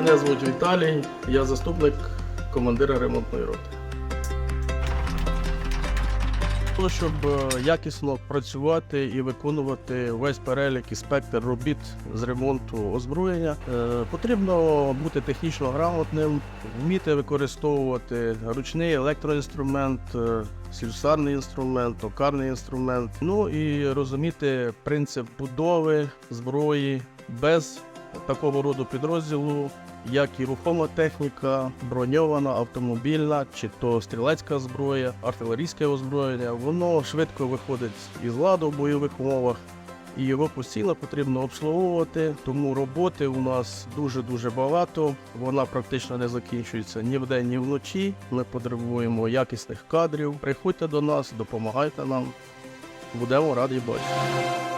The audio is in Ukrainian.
Мене звуть Віталій, я заступник командира ремонтної роти. Того, щоб е, якісно працювати і виконувати весь перелік і спектр робіт з ремонту озброєння, е, потрібно бути технічно грамотним, вміти використовувати ручний електроінструмент, е, слюсарний інструмент, токарний інструмент, ну і розуміти принцип будови зброї без такого роду підрозділу, як і рухома техніка, броньована, автомобільна, чи то стрілецька зброя, артилерійське озброєння, воно швидко виходить із ладу в бойових умовах. І його постійно потрібно обслуговувати, тому роботи у нас дуже-дуже багато. Вона практично не закінчується ні вдень, ні вночі. Ми потребуємо якісних кадрів. Приходьте до нас, допомагайте нам. Будемо раді бачити.